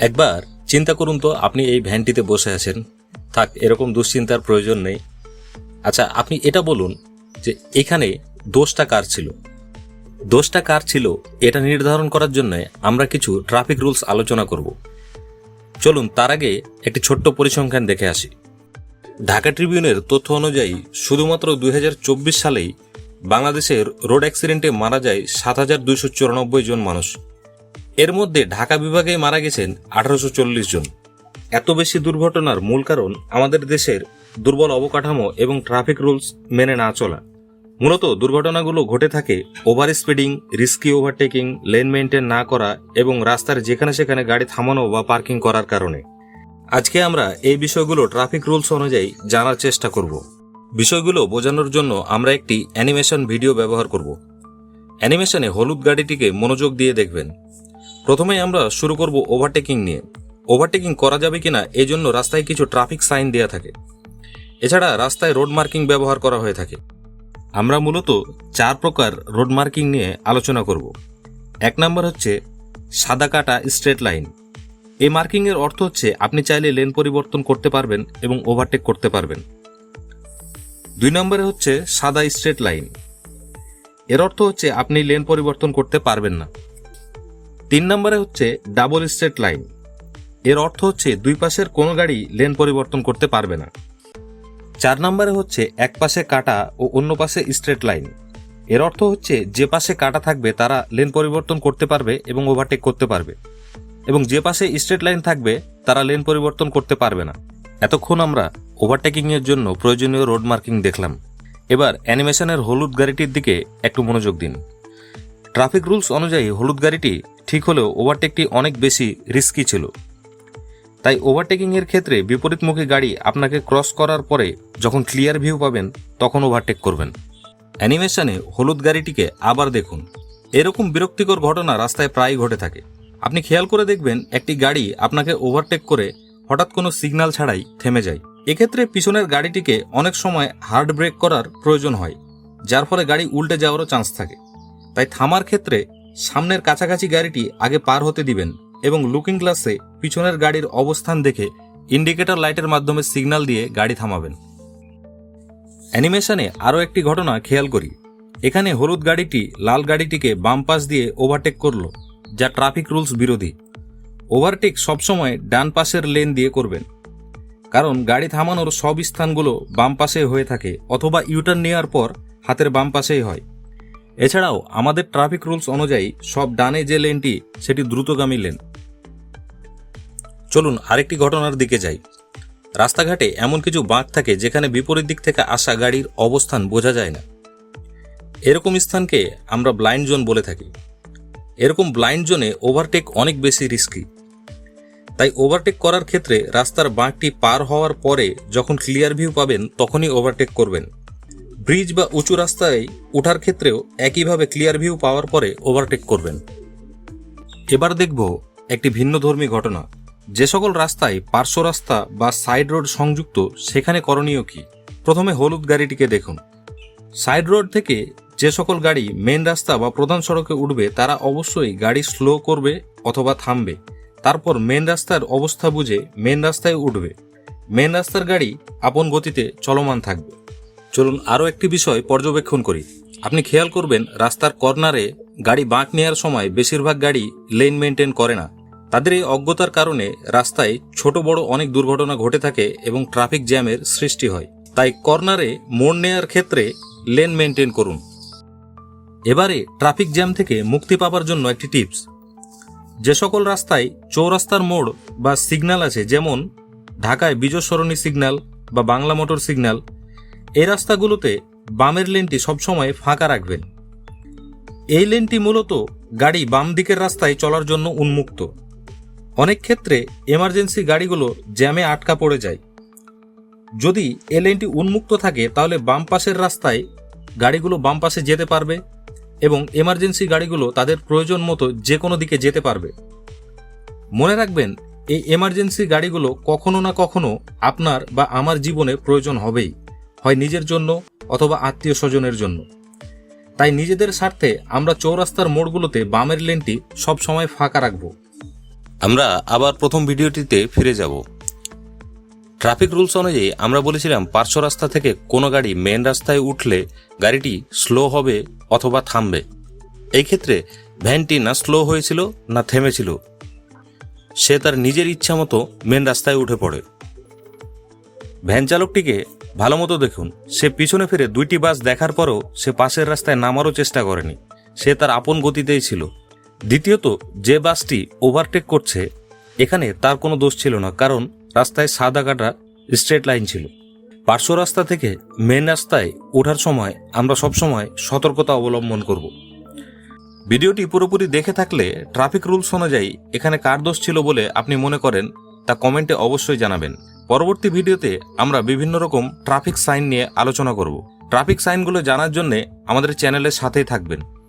একবার চিন্তা করুন তো, আপনি এই ভ্যানটিতে বসে আছেন। থাক, এরকম দুশ্চিন্তার প্রয়োজন নেই। আচ্ছা আপনি এটা বলুন যে এখানে দোষটা কার ছিল? দোষটা কার ছিল এটা নির্ধারণ করার জন্য আমরা কিছু ট্রাফিক রুলস আলোচনা করব। চলুন, তার আগে একটি ছোট্ট পরিসংখ্যান দেখে আসি। ঢাকা ট্রিবিউনের তথ্য অনুযায়ী শুধুমাত্র দুই হাজার চব্বিশ সালেই বাংলাদেশের রোড অ্যাক্সিডেন্টে মারা যায় সাত হাজার দুইশো চুরানব্বই জন মানুষ। এর মধ্যে ঢাকা বিভাগে মারা গেছেন আঠারোশো চল্লিশ জন। এত বেশি দুর্ঘটনার মূল কারণ আমাদের দেশের দুর্বল অবকাঠামো এবং ট্রাফিক রুলস মেনে না চলা। মূলত দুর্ঘটনাগুলো ঘটে থাকে over speeding risky overtaking lane maintain না করা এবং রাস্তার যেখানে সেখানে গাড়ি থামানো বা পার্কিং করার কারণে। আজকে আমরা এই বিষয়গুলো ট্রাফিক রুলস অনুযায়ী জানার চেষ্টা করব। বিষয়গুলো বোঝানোর জন্য আমরা একটি অ্যানিমেশন ভিডিও ব্যবহার করব। অ্যানিমেশনে হলুদ গাড়িটিকে মনোযোগ দিয়ে দেখবেন। প্রথমেই আমরা শুরু করব ওভারটেকিং নিয়ে। ওভারটেকিং করা যাবে কিনা এই জন্য রাস্তায় কিছু ট্রাফিক সাইন দেওয়া থাকে। এছাড়া রাস্তায় রোড মার্কিং ব্যবহার করা হয়ে থাকে। আমরা মূলত চার প্রকার রোড মার্কিং নিয়ে আলোচনা করব। এক নম্বর হচ্ছে সাদা কাটা স্ট্রেট লাইন এই মার্কিংয়ের অর্থ হচ্ছে আপনি চাইলে লেন পরিবর্তন করতে পারবেন এবং ওভারটেক করতে পারবেন। দুই নম্বরে হচ্ছে সাদা স্ট্রেট লাইন এর অর্থ হচ্ছে আপনি লেন পরিবর্তন করতে পারবেন না। তিন নম্বরে হচ্ছে ডাবল স্ট্রেট লাইন এর অর্থ হচ্ছে দুই পাশের কোনো গাড়ি লেন পরিবর্তন করতে পারবে না। চার নম্বরে হচ্ছে এক পাশে কাটা ও অন্য পাশে স্ট্রেট লাইন এর অর্থ হচ্ছে যে পাশে কাটা থাকবে তারা লেন পরিবর্তন করতে পারবে এবং ওভারটেক করতে পারবে। এবং যে পাশে স্ট্রেট লাইন থাকবে তারা লেন পরিবর্তন করতে পারবে না। এতক্ষণ আমরা ওভারটেকিং এর জন্য প্রয়োজনীয় রোড মার্কিং দেখলাম। এবার অ্যানিমেশনের হলুদ গাড়িটির দিকে একটু মনোযোগ দিন। ট্রাফিক রুলস অনুযায়ী হলুদ গাড়িটি ঠিক হলেও ওভারটেকটি অনেক বেশি রিস্কি ছিল। তাই ওভারটেকিংয়ের ক্ষেত্রে বিপরীতমুখী গাড়ি আপনাকে ক্রস করার পরে যখন ক্লিয়ার ভিউ পাবেন, তখন ওভারটেক করবেন। অ্যানিমেশনে হলুদ গাড়িটিকে আবার দেখুন। এরকম বিরক্তিকর ঘটনা রাস্তায় প্রায় ঘটে থাকে। আপনি খেয়াল করে দেখবেন, একটি গাড়ি আপনাকে ওভারটেক করে হঠাৎ কোনো সিগন্যাল ছাড়াই থেমে যায়। এক্ষেত্রে পিছনের গাড়িটিকে অনেক সময় হার্ড ব্রেক করার প্রয়োজন হয়, যার ফলে গাড়ি উল্টে যাওয়ারও চান্স থাকে। তাই থামার ক্ষেত্রে সামনের কাছাকাছি গাড়িটি আগে পার হতে দিবেন এবং লুকিং গ্লাসে পিছনের গাড়ির অবস্থান দেখে ইন্ডিকেটর লাইটের মাধ্যমে সিগন্যাল দিয়ে গাড়ি থামাবেন। অ্যানিমেশনে আরও একটি ঘটনা খেয়াল করি। এখানে হলুদ গাড়িটি লাল গাড়িটিকে বাম পাশ দিয়ে ওভারটেক করল, যা ট্রাফিক রুলস বিরোধী। ওভারটেক সবসময় ডান পাশের লেন দিয়ে করবেন। কারণ গাড়ি থামানোর সব স্থানগুলো বাম পাশে হয়ে থাকে অথবা ইউটার্ন নেওয়ার পর হাতের বাম পাশেই হয়। এছাড়াও আমাদের ট্রাফিক রুলস অনুযায়ী সব ডানে যে লেনটি সেটি দ্রুতগামী লেন চলুন আরেকটি ঘটনার দিকে যাই। রাস্তাঘাটে এমন কিছু বাঁক থাকে যেখানে বিপরীত দিক থেকে আসা গাড়ির অবস্থান বোঝা যায় না। এরকম স্থানকে আমরা ব্লাইন্ড জোন বলে থাকি। এরকম ব্লাইন্ড জোনে ওভারটেক অনেক বেশি রিস্কি তাই ওভারটেক করার ক্ষেত্রে রাস্তার বাঁকটি পার হওয়ার পরে যখন ক্লিয়ার ভিউ পাবেন, তখনই ওভারটেক করবেন। ব্রিজ বা উঁচু রাস্তায় ওঠার ক্ষেত্রেও একইভাবে ক্লিয়ার ভিউ পাওয়ার পরে ওভারটেক করবেন। এবার দেখব একটি ভিন্নধর্মী ঘটনা। যে সকল রাস্তায় পার্শ্ব রাস্তা বা সাইড রোড সংযুক্ত, সেখানে করণীয় কি? প্রথমে হলুদ গাড়িটিকে দেখুন। সাইড রোড থেকে যে সকল গাড়ি মেন রাস্তা বা প্রধান সড়কে উঠবে, তারা অবশ্যই গাড়ি স্লো করবে অথবা থামবে। তারপর মেন রাস্তার অবস্থা বুঝে মেন রাস্তায় উঠবে। মেন রাস্তার গাড়ি আপন গতিতে চলমান থাকবে। চলুন আরও একটি বিষয় পর্যবেক্ষণ করি। আপনি খেয়াল করবেন, রাস্তার কর্নারে গাড়ি বাঁক নেওয়ার সময় বেশিরভাগ গাড়ি লেন মেনটেন করে না। তাদের এই অজ্ঞতার কারণে রাস্তায় ছোট বড় অনেক দুর্ঘটনা ঘটে থাকে এবং ট্রাফিক জ্যামের সৃষ্টি হয়। তাই কর্নারে মোড় নেয়ার ক্ষেত্রে লেন মেনটেন করুন। এবারে ট্রাফিক জ্যাম থেকে মুক্তি পাবার জন্য একটি টিপস। যে সকল রাস্তায় চৌরাস্তার মোড় বা সিগন্যাল আছে, যেমন ঢাকায় বিজয় সরণী সিগন্যাল বা বাংলা মোটর সিগন্যাল এই রাস্তাগুলোতে বামের লেনটি সবসময় ফাঁকা রাখবেন। এই লেনটি মূলত গাড়ি বাম দিকের রাস্তায় চলার জন্য উন্মুক্ত। অনেক ক্ষেত্রে এমার্জেন্সি গাড়িগুলো জ্যামে আটকা পড়ে যায়। যদি এ লেনটি উন্মুক্ত থাকে, তাহলে বাম পাশের রাস্তায় গাড়িগুলো বাম পাশে যেতে পারবে এবং এমার্জেন্সি গাড়িগুলো তাদের প্রয়োজন মতো যে কোনো দিকে যেতে পারবে। মনে রাখবেন, এই এমার্জেন্সি গাড়িগুলো কখনো না কখনো আপনার বা আমার জীবনে প্রয়োজন হবেই। হয় নিজের জন্য অথবা আত্মীয় স্বজনের জন্য। তাই নিজেদের স্বার্থে আমরা চৌরাস্তার মোড়গুলোতে বামের লেনটি সব সময় ফাঁকা রাখব। আমরা আবার প্রথম ভিডিওটিতে ফিরে যাব। ট্রাফিক রুলস অনুযায়ী আমরা বলেছিলাম পার্শ্ব রাস্তা থেকে কোনো গাড়ি মেন রাস্তায় উঠলে গাড়িটি স্লো হবে অথবা থামবে। এই ক্ষেত্রে ভ্যানটি না স্লো হয়েছিল না থেমেছিল। সে তার নিজের ইচ্ছা মতো মেন রাস্তায় উঠে পড়ে। ভ্যান চালকটিকে ভালো মতো দেখুন। সে পিছনে ফিরে দুইটি বাস দেখার পরও সে পাশের রাস্তায় নামারও চেষ্টা করেনি। সে তার আপন গতিতেই ছিল। দ্বিতীয়ত, যে বাসটি ওভারটেক করছে, এখানে তার কোনো দোষ ছিল না, কারণ রাস্তায় সাদা কাটা স্ট্রেট লাইন ছিল। পার্শ্ব রাস্তা থেকে মেন রাস্তায় ওঠার সময় আমরা সবসময় সতর্কতা অবলম্বন করব। ভিডিওটি পুরোপুরি দেখে থাকলে ট্রাফিক রুলস অনুযায়ী এখানে কার দোষ ছিল বলে আপনি মনে করেন, তা কমেন্টে অবশ্যই জানাবেন। পরবর্তী ভিডিওতে আমরা বিভিন্ন রকম ট্রাফিক সাইন নিয়ে আলোচনা করব। ট্রাফিক সাইনগুলো জানার জন্য আমাদের চ্যানেলের সাথেই থাকবেন।